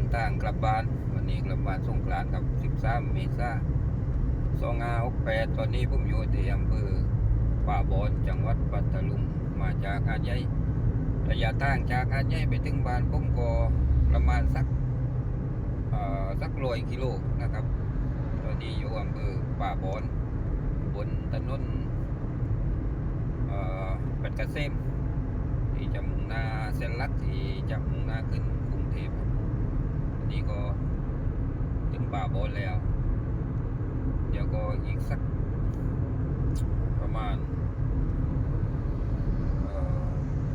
นทางกลับบ้าน วันนี้กลับบ้านสงกรานต์กับ 13 เมษายน2568 ตอนนี้ผมอยู่ที่อำเภอป่าบอนจังหวัดปัตตาลุงมาจากหาดใหญ่ระยะทางจากหาดใหญ่ไปถึงบ้านผมก็ประมาณสักสักร้อยกิโลนะครับ ตอนนี้อยู่อำเภอป่าบอนบนถนนเอ่อเป็ดเกษมที่จะมุ่งหน้าเส้นลักที่จะมุ่งหน้าขึ้นกรุงเทพครับอั นี้ก็ถึงป่าบอแล้ว เดี๋ยวก็อีกสักประมาณ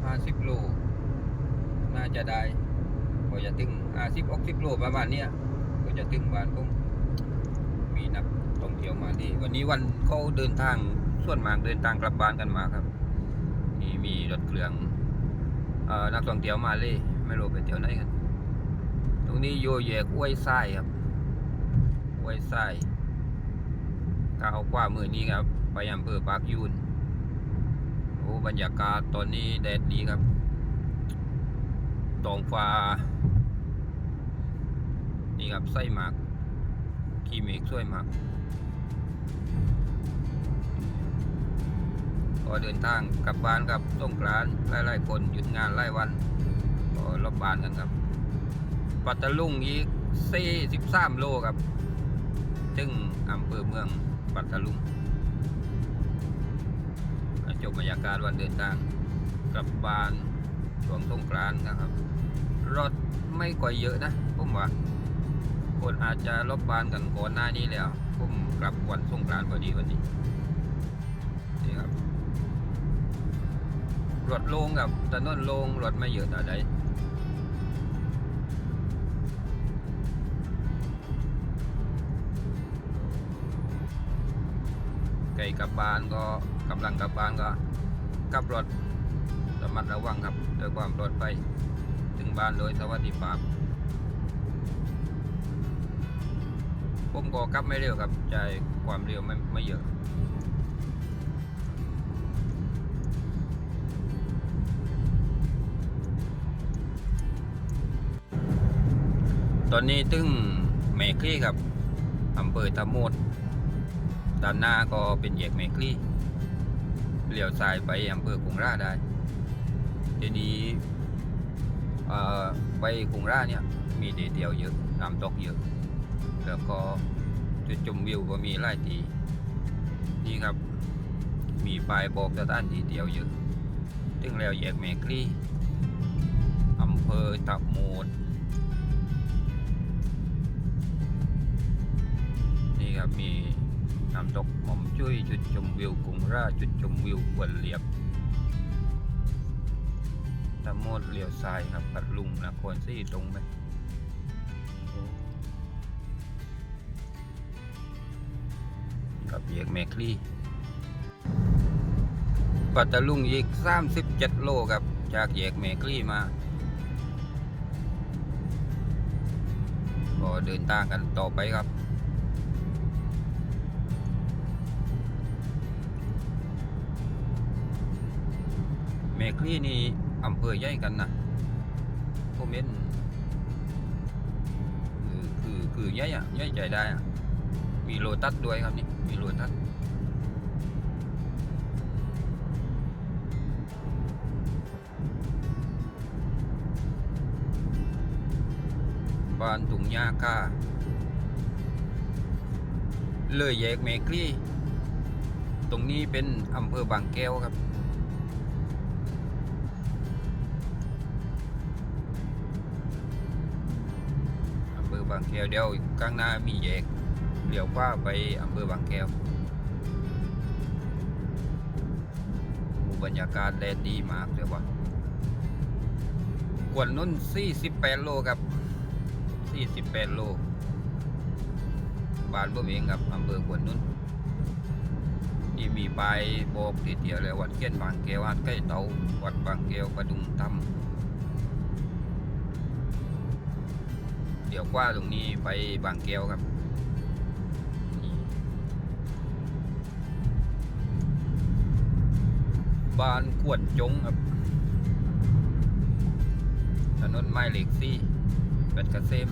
ห้าสิบโลน่าจะได้ก็จะถึงห้าสิบหกสิบโลประมาณเนี้ยก็จะถึงบ้านผมมีนักท่องเที่ยวมาที่ วันนี้วันเขาเดินทางส่วนมากเดินทางกลับบ้านกันมาครับมีมีรถเครื่องอนักท่องเที่ยวมาเลย ไม่รู้ไปเที่ยวไหนกัน รงนี้โยแยกห้วยทรายครับห้วยทรายก้าวกว่ามือนี้ครับไปอำเภอปากยูนโอ้บรรยากาศตอนนี้แดดดีครับตองฟ้านี่ครับไส้หมากขี่เมฆช่วยหมากก็เดินทางกลับบ้านกับสงกานต์หลายๆคนหยุดงานหลายวันก็รอบบ้านกันครับ ปัตตาลุงอีก43โลครับถึงอำเภอเมืองปัตตาลุงจบบรรยากาศวันเดินทางกลับบ้านช่วงสงกรานนะครับ รถไม่ค่อยเยอะนะผมว่า คนอาจจะลบบานกันก่อนหน้านี้แล้วผมกลับวันสงกรานพอดีวันนี้นี่ครับรถโลงกับถนนโลงรถไม่เยอะแต่ใด กลับบ้านก็กำลังกลับบ้านก็กลับรถระมัดระวังครับด้วยความปลอดภัยถึงบ้านโดยสวัสดิภาพผมก็กลับไม่เร็วครับใจความเร็วไม่ไม่เยอะตอนนี้ตึ้งเมคลี่ครับอำเภอตะโมด ด้านหน้าก็เป็นแยกเมคลี่เลี้ยวซ้ายไปอำเภอกุงราได้ทีนี้ไปกุงราเนี่ย มีเดียวเยอะน้ำตกเยอะ แล้วก็จุดชมวิวก็มีหลายที่นี่ครับ มีป้ายบอกสถานที่เที่ยวเยอะถึงแล้วแยกเมกลี่อำเภอตะโมดนี่ครับมี น้ำตกหม่อมจุ้ยจุดชมวิวกรุงราชจุดชมวิวควนเหลียบตะโมดเลี้ยวซ้ายครับพัดลุงนครศรีตรงไปกับแยกแมคลีปัตตลุงอีก37โลครับ จากแยกแมคลีมาก็เดินทางกันต่อไปครับ แมคลีนี่อำเภอใหญ่กันนะผมเห็นคือคือคือใหญ่อะใหญ่ใจได้อะมีโลตัสด้วยครับนี่ มีโลตัสบ้านตุงยาค่าเลยแยกเมกลี่ ตรงนี้เป็นอำเภอบางแก้วครับ เภอบางแก้วเดี๋ยวข้างหน้ามีแยกเลี้ยวขวาไปอำเภอบางแก้วบรรยากาศแดดดีมากเลยว่ะกวนนุ่น 48 โลครับ 48 โลบ้านผมเองครับอำเภอกวนนุ่นที่มีป้ายบอกติดเดียวเลยวัดเกี้ยนบางแก้ววัดใกล้เตาวัดบางแก้วประดุงตำ เดี๋ยวกว่าตรงนี้ไปบางแก้วครับบ้านขวดจงครับ ถนนไม้เหล็กซี่เป็ดกระเซม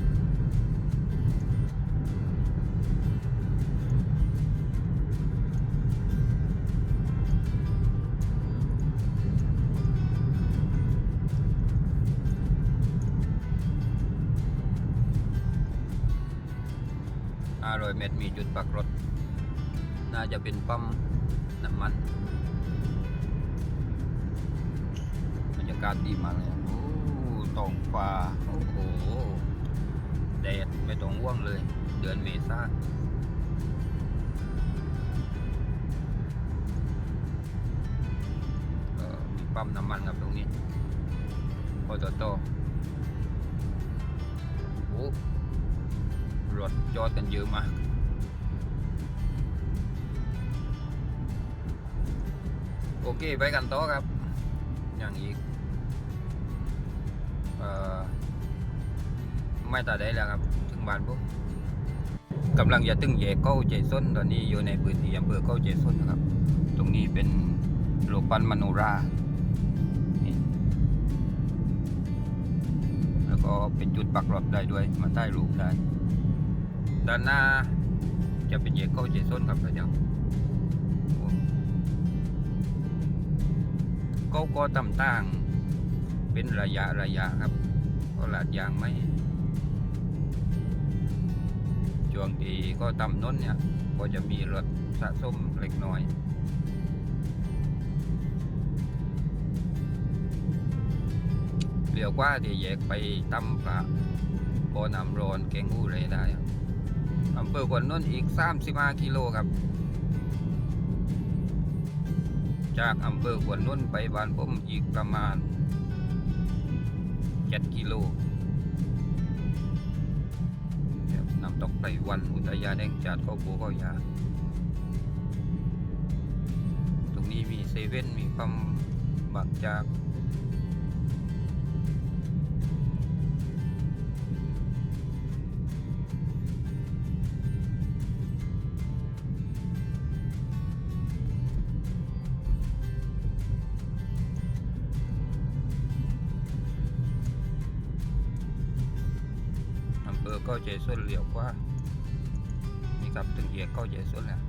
จุดปักรถ น่าจะเป็นปั๊มน้ำมันบรรยากาศดีมากเลยโอ้ท้องฟ้าโอ้โหแดดไม่ต้องว่วงเลย เดือนเมษาเออมีปั๊มน้ำมันครับตรงนี้ปตทโอ้รถจอดกันเยอะมาก เคไปกันต่อครับ อย่างอีกเอ่อไม่ตัดได้แล้วครับถึงบ้านปุ๊บกำลังจะตึงแยกเก้าใจส้นตอนนี้อยู่ในพื้นที่อำเภอเก้าใจส้นนะครับ ตรงนี้เป็นโลปันมโนราแล้วก็เป็นจุดปักรถได้ด้วย มาใต้รูปได้ ด้านหน้าจะเป็นแยกเก้าใจส้นครับเดี๋ยว ก็ก็ต่ำต่างเป็นระยะระยะครับก็ลาดยางไม่ช่วงที่ก็ต่ำน้นเนี่ย ก็จะมีรถสะสมเล็กน้อยเรียวกว่าที่แยกไปตำปลาโอนำโรนเกงอูเลยได้อำเภอกวนน้นอีก 35 กิโลครับ จากอำเภอขวนนุ่นไปบ้านผมอีกประมาณ 7 กิโลน้ำตกไต้หวันอุทยานแห่งชาติเขาปูเขายา ตรงนี้มีเซเว่นมีปั๊มบางจาก ก็ใจส้นเหลียวกว่านี่ครับถึงแยกก็ใจส้นแล้ว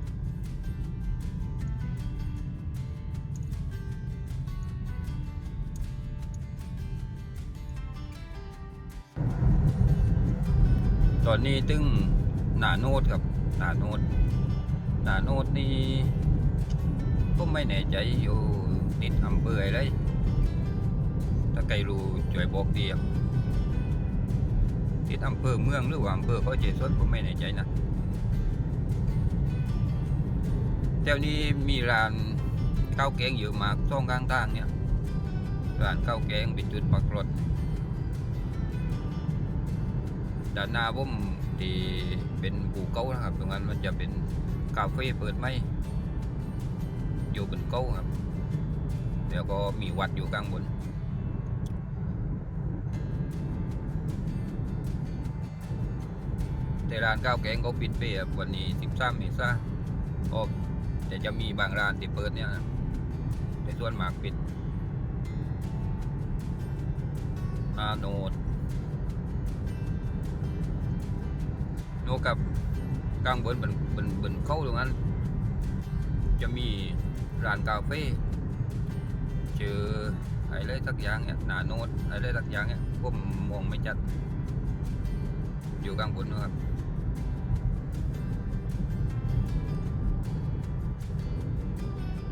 ตอนนี้ตึงหนาโนดครับหนาโนดหนาโนดนี่ก็ไม่แน่ใจอยู่ติดอำเภออะไรถ้าใครรู้ช่วยบอกดีครับ ที่อำเภอเมืองหรือว่าอำเภอเขาเจสนผมไม่แน่ใจนะแถวนี้มีร้านข้าวแกงเยอะมากช่องข้างทางเนี่ยร้านข้าวแกงเป็นจุดปักรถด้านหน้าผมที่เป็นภูเขานะครับ ตรงนั้นมันจะเป็นคาเฟ่เปิดไหมอยู่บนเขาครับ แล้วก็มีวัดอยู่ข้างบน แต่ร้านข้าวแกงก็ปิดไปวันนี้13เมษาก็แต่จะมีบางร้านที่เปิดเนี่ยในส่วนมากปิดอาโนดโนกับกลางบนบนบนบนเข้าตรงนั้น จะมีร้านกาเฟ่เจออะไรสักอย่างเนี่ยนาโนดอะไรสักอย่างเนี่ยผมมองไม่ชัดอยู่กลางบนนะครับ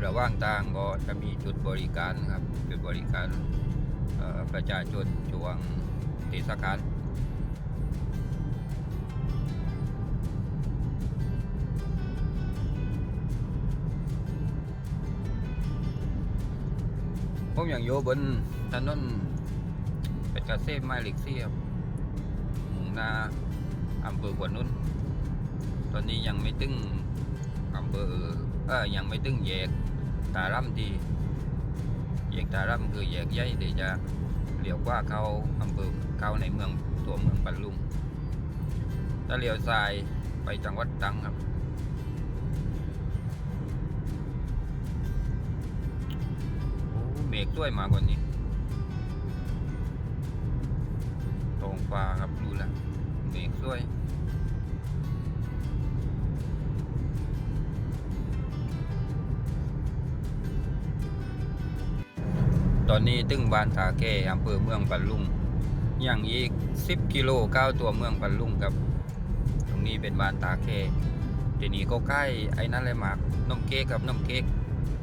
ระว่างทางก็จะมีจุดบริการครับจุดบริการประชาชนช่วงเทศกาลผมอย่างอยู่บนถนนเป็นกระเซ่ไม้เหล็กเสียบมุ่งหน้าอำเภอขวนนุ่น ตอนนี้ยังไม่ตึงอำเภอเออยังไม่ตึงแยก ตาร่ำที่แยกตาร่ำคือแยกใหญ่เดี๋ยวจะเลี้ยวกว่าเข้าอำเภอเข้าในเมืองตัวเมืองปันลุงถ้าเลี้ยวซ้ายไปจังหวัดตรังครับ โอ้เมฆสวยมากกว่านี้ท้องฟ้าครับดูแลเมฆสวย ตอนนี้ตึ้งบ้านตาแก่อำเภอเมืองปันลุงอย่างอีก 10 กิโลก้าวตัวเมืองปันลุงครับ ตรงนี้เป็นบ้านตาแก่ทีนี้ก็ใกล้ไอ้นั่นเลยหมากนมเค้กครับนมเค้ก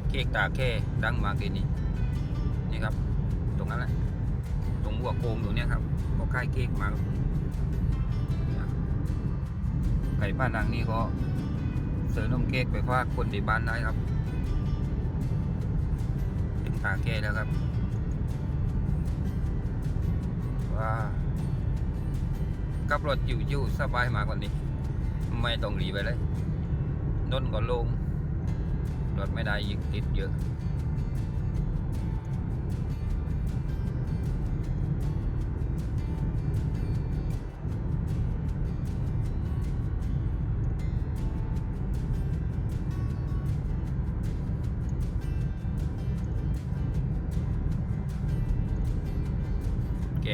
เค้กตาแก่ดังมากทีนี้นี่ครับ ตรงนั้นแหละตรงหัวโกงตรงนี้ครับ ก็ใกล้เค้กมากไก่บ้านดังนี่ก็เสือนมเค้กไปคว้าคนที่บ้านได้ครับถึงตาแก่แล้วครับ ว่าขับรถอยู่ๆสบายมากกว่านี้ ไม่ต้องหลีไปเลยนนก็ลงรถไม่ได้ยิงติดเยอะ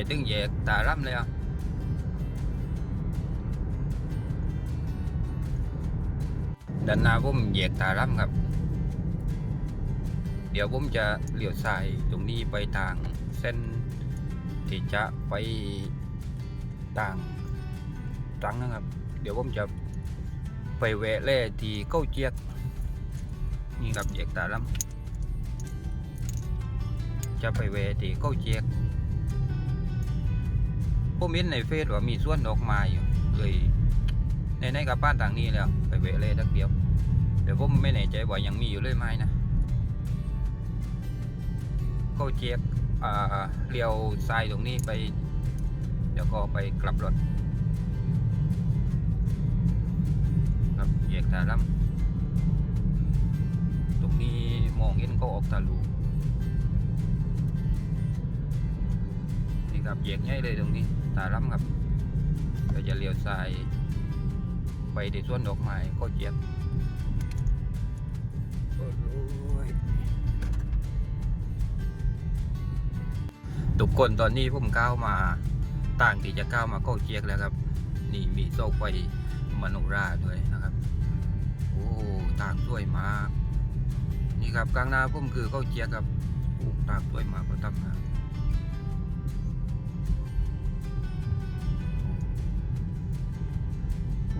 กตึงแยกตาล่ำเลยอะด้านหน้าผมแยกตาล่ำครับ เดี๋ยวผมจะเลี้ยวซ้ายตรงนี้ไปทางเส้นที่จะไปต่างตรังนะครับ เดี๋ยวผมจะไปแวะแล่ที่เก้าเจียกนี่ครับแยกตาล่ำจะไปแวะที่เก้าเจียก ผมเห็นในเฟซว่ามีสวนดอกไม้อยู่เลยในในกับบ้านต่างนี้แล้ว ไปเวะเลยทักเดียว เดี๋ยวผมไม่แน่ใจว่ายังมีอยู่เลยไหมนะก็เจี๊กอ่าเลี้ยวซ้ายตรงนี้ไป เดี๋ยวก็ไปกลับรถครับแยกตาล่ำตรงนี้มองเห็นก็ออกตาลูนี่ครับแยกง่ายเลยตรงนี้ ตาล้ำครับเราจะเลี้ยวซ้ายไปที่สวนดอกไม้ก็เจ็บทุกคนตอนนี้ผมก้าวมาต่างที่จะก้าวมาก็เจียกแล้วครับ นี่มีโซกไฟมโนราด้วยนะครับ โอ้ต่างสวยมาก นี่ครับกลางหน้าผมคือก็เจียกครับต่างสวยมากก็ตั้งน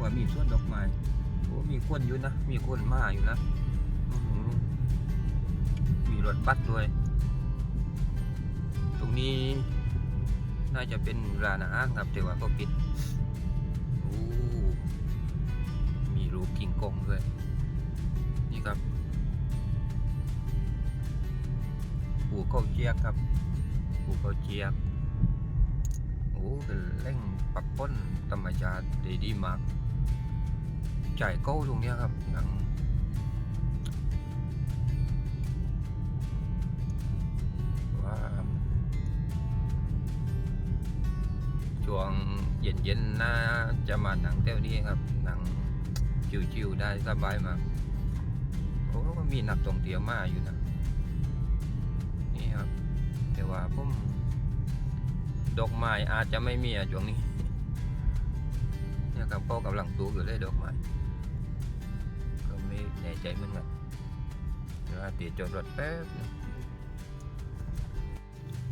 ว่ามีสวนดอกไม้โอ้มีคนอยู่นะ มีคนมาอยู่นะมีรถบัสด้วย ตรงนี้น่าจะเป็นร้านอาหารครับแต่ว่าก็ปิดโอ้มีรูปกิ่งกงด้วย นี่ครับปูเข้าวเจียกครับปูเข้าวเจียกโอ้เป็นแหล่งปักป้นธรรมชาติดีดีมาก จ่ายเก้ตรงเนี้ยครับยังว่าช่วงเย็นๆน่าจะมาหนังเที่ยวนี้ครับหนังชิวๆได้สบายมากโอ้ก็มีนักท่องเที่ยวมาอยู่นะนี่ครับ แต่ว่าผมดอกไม้อาจจะไม่มีอะช่วงนี้เนี่ยครับพ่อกำลังปลูอยู่เลยดอก ใจเหมือนกันเดี๋ยวตีจอดรถแป๊บ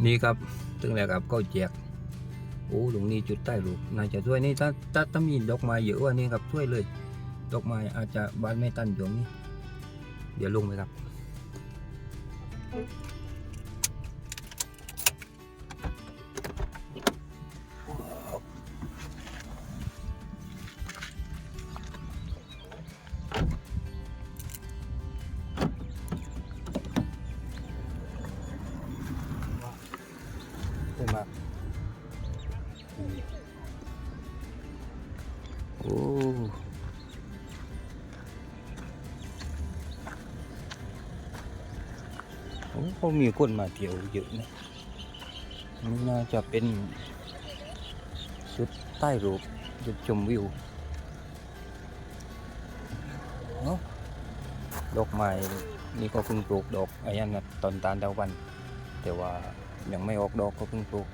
นี่ครับถึงแล้วครับก็แจกโอ้หลงนี้จุดใต้ลูกน่าจะช่วยนี่ถ้าถ้าถ้ามีดอกไม้เยอะว่านี่ครับช่วยเลย ดอกไม้อาจจะบานไม่ตันอยู่นี่เดี๋ยวลงไปครับ มีคนมาเที่ยวเยอะนะนี่น่าจะเป็นจุดใต้รูปจุดชมวิวเนาะดอกไม้นี่ก็เพิ่งปลูกดอกไอ้ยันนตอนตาลดาววัน แต่ว่ายังไม่ออกดอกก็เพิ่งปลูก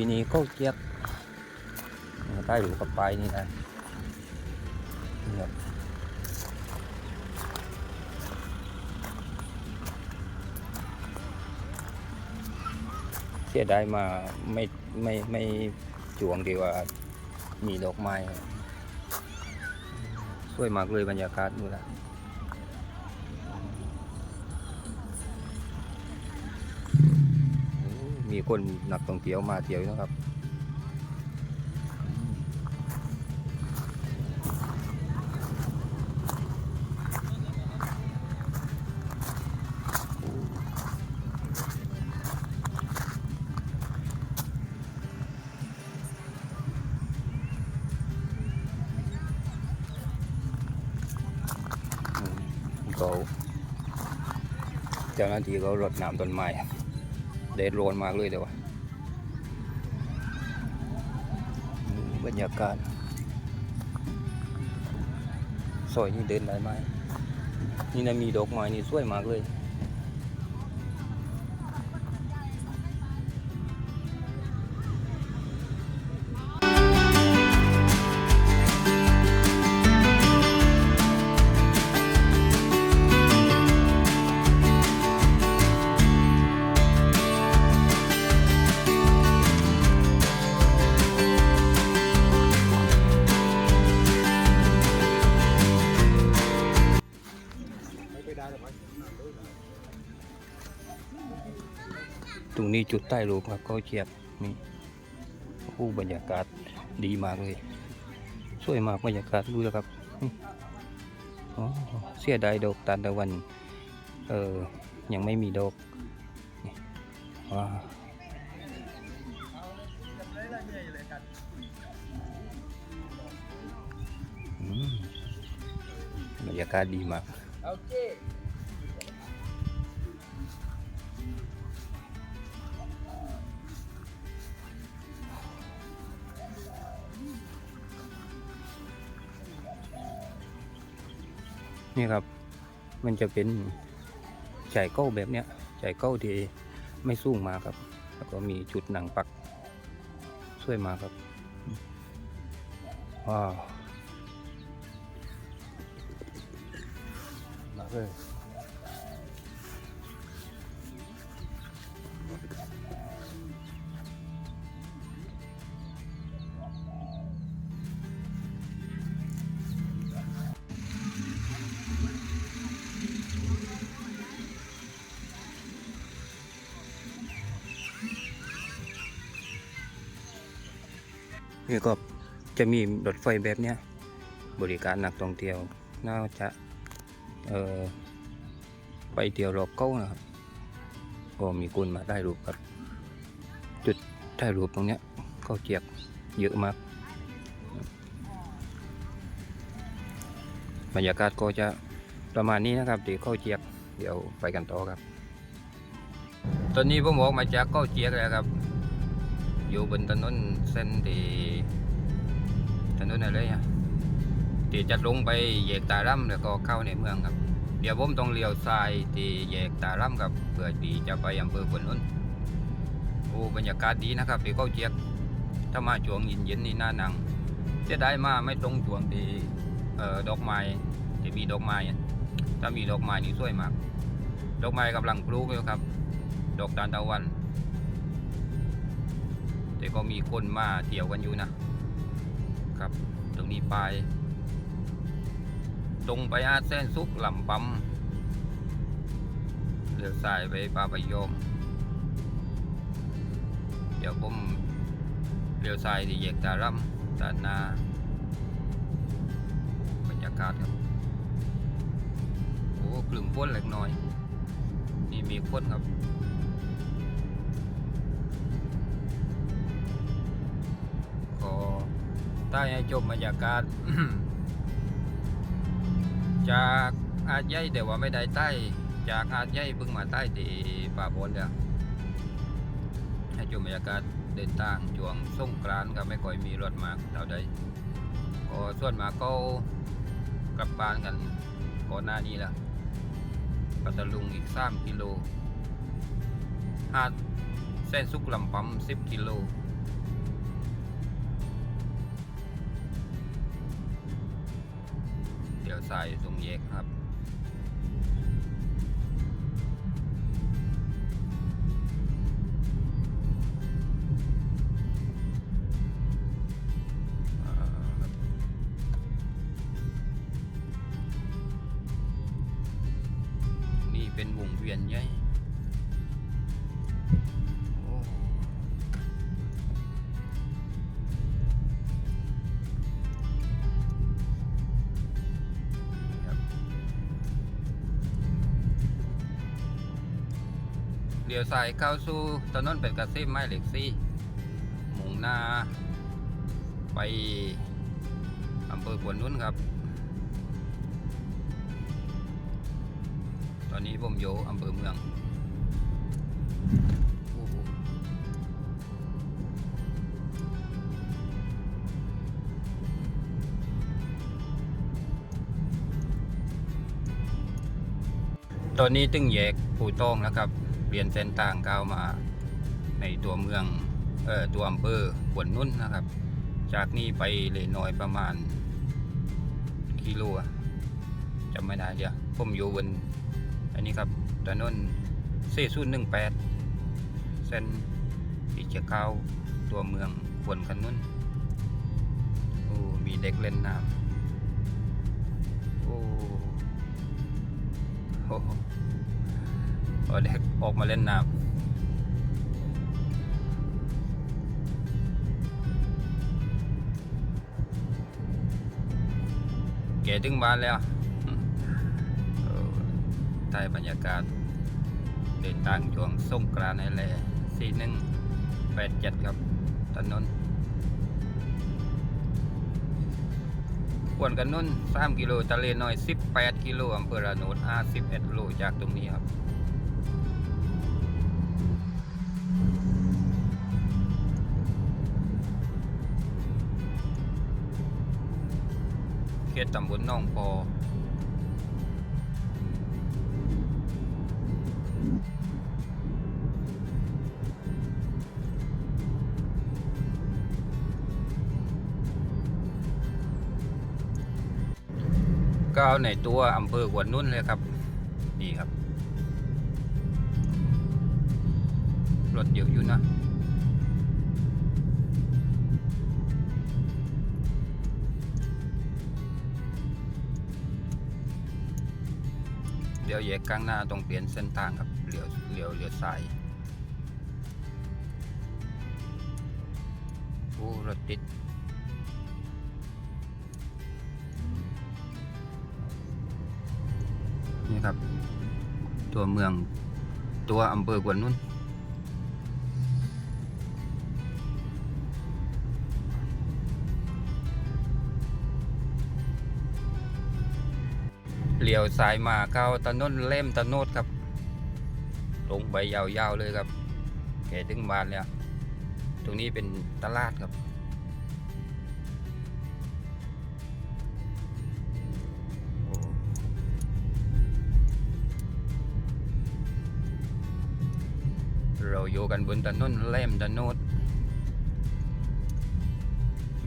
ทีนี้ก็เกียกใต้หรูกับปลายนี่นะเสียดายมาไม่ไม่ไม่จวงดีว่ามีดอกไม้สวยมากเลยบรรยากาศดูละ มีคนนักท่องเที่ยวมาเที่ยวอยู่นะครับเขาเจ้าหน้าที่เขารดน้ำต้นไม้ เด็ดโรนมากเลยเดี๋ยวบรรยากาศซอยนี่เดินได้ไหมนี่นะมีดอกไม้นี่สวยมากเลย จุดใต้รูปครับเขาเชียบนี่ผู้บรรยากาศดีมากเลยสวยมากบรรยากาศดูแล้วครับอ๋อเสียดายดอกตาลตะวันเออยังไม่มีดอกว้าบรรยากาศดีมาก นี่ครับ มันจะเป็นใจายเก้าแบบเนี้ยใจายเก้าที่ไม่สูงมาครับ แล้วก็มีจุดหนังปักช่วยมาครับว้าวมาเลย นี่ก็จะมีรถไฟแบบเนี้ยบริการนักท่องเที่ยวน่าจะเออไปเที่ยวรอบเก้านะครับ ก็มีคนมาได้รูปครับจุดถ่ายรูปตรงเนี้ยเขาเจียกเยอะมากบรรยากาศก็จะประมาณนี้นะครับเดี๋ยวเข้าเจียกเดี๋ยวไปกันต่อครับ ตอนนี้ผมออกมาจากเข้าเจียกแล้วครับ อยู่บนถนนเส้นที่ถนนอะไรอะที่จะลงไปแยกตาร่ำแล้วก็เข้าในเมืองครับ เดี๋ยวผมต้องเลี้ยวซ้ายที่แยกตาร่ำครับเพื่อที่จะไปอำเภอพนนนโอ้บรรยากาศดีนะครับที่เขาเจียกถ้ามาช่วงเย็นๆนี่น่าหนังเสียดายมาไม่ตรงช่วงที่เอ่อดอกไม้ที่มีดอกไม้ถ้ามีดอกไม้นี่สวยมาก ดอกไม้กำลังปลูกอยู่ครับ ดอกทานตะวัน แต่ก็มีคนมาเที่ยวกันอยู่นะครับ ตรงนี้ไป ตรงไปอาเส้นซุกลำปั๊มเลี้ยวซ้ายไปปาปยม เดี๋ยวผมเลี้ยวซ้ายที่แยกตาร่ำด้านหน้าบรรยากาศครับโอ้กลุ่มฝนเล็กน้อย นี่มีคนครับ ใต้ให้ชมบรรยากาศจากอาดใหญ่แต่ว่าไม่ได้ใต้ จากอาดใหญ่เพิ่งมาใต้ที่ป่าบนเดียวให้ชมบรรยากาศเดินทางช่วงสงกรานก็ไม่ค่อยมีรถมากเท่าใดก็ส่วนมากก็กลับบ้านกันก่อนหน้านี้แหละปัตตลุงอีก3กิโลหาดเส้นสุกลำปั๊ม10กิโล สายตรงแยกครับ นี่เป็นวงเวียนใหญ่ ลี้ยวซ้ายเข้าสู่ถนนเป็ดกระซิบไม้เหล็กซี่มุ่งหน้า ไปอำเภอขวนนุ่นครับ ตอนนี้ผมอยู่อำเภอเมืองตอนนี้ตึงแยกปูต้องแล้วครับ เปลี่ยนเส้นทางก้าวมาในตัวเมืองเอ่อตัวอำเภอขวนนุ่นนะครับ จากนี้ไปเลยน้อยประมาณกิโลอะจำไม่ได้เดี๋ยวผมอยู่บนอันนี้ครับถนนเซซุนหนึ่งแปดเส้นที่จะเข้าตัวเมืองขวนขนุนโอ้มีเด็กเล่นน้ำโอ้โห โอ้เด็กออกมาเล่นน้ำเก๋ถึงบ้านแล้วอืมเออถ่ายบรรยากาศเดินทางช่วงสงกรานต์นี่แหละสี่หนึ่งแปดเจ็ดครับถนนกวนกันนุ่นสามกิโล ทะเลน้อยสิบแปดกิโลอำเภอระโนดห้าสิบเอ็ดโลจากตรงนี้ครับ ตตำบลหนองพอก็เอาในตัวอำเภอขวนนุ่นเลยครับ นี่ครับ รถเยอะอยู่นะ เดี๋ยวแยกกลางหน้าตรงเปลี่ยนเส้นทางครับเลี้ยวเลี้ยวเลี้ยวซ้ายโอ้รถติดนี่ครับ ตัวเมืองตัวอำเภอกวนนุ่น เลี้ยวซ้ายมาเข้าถนนเล่มตะโนดครับ ลงไปยาวๆเลยครับแกถึงบ้านแล้ว ตรงนี้เป็นตลาดครับ เราอยู่กันบนถนนเล่มตะโนด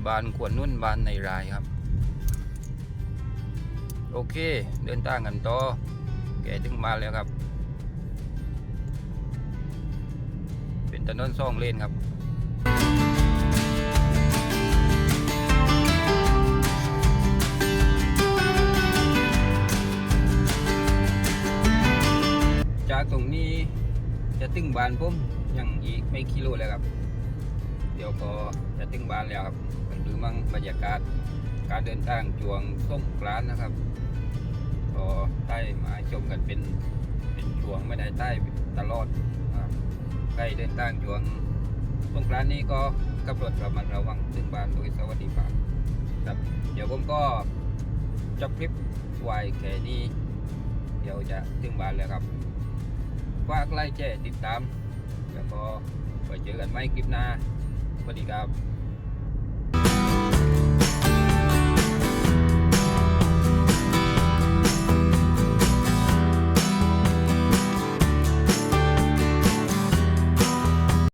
บ้านขวนนุ่นบ้านในรายครับ โอเค เดินทางกันต่อแกถึงมาแล้วครับ เป็นถนนสองเลนครับจากตรงนี้จะถึงบานผมยังอีกไม่กิโลแล้วครับ เดี๋ยวก็จะถึงบานแล้วครับไปดูมั่งบรรยากาศ การเดินทางจวงส่งกรานนะครับก็ได้มาชมกันเป็นเป็นช่วงไม่ได้ใต้ตลอดใกล้เดินทางช่วงสงกรานนี้ก็ขับรถระมัดระวังถึงบ้านโดยสวัสดิภาพครับ เดี๋ยวผมก็จบคลิปไว้แค่นี้ เดี๋ยวจะถึงบ้านแล้วครับฝากไลค์แชร์ติดตาม แล้วก็ไปเจอกันใหม่คลิปหน้าสวัสดีครับ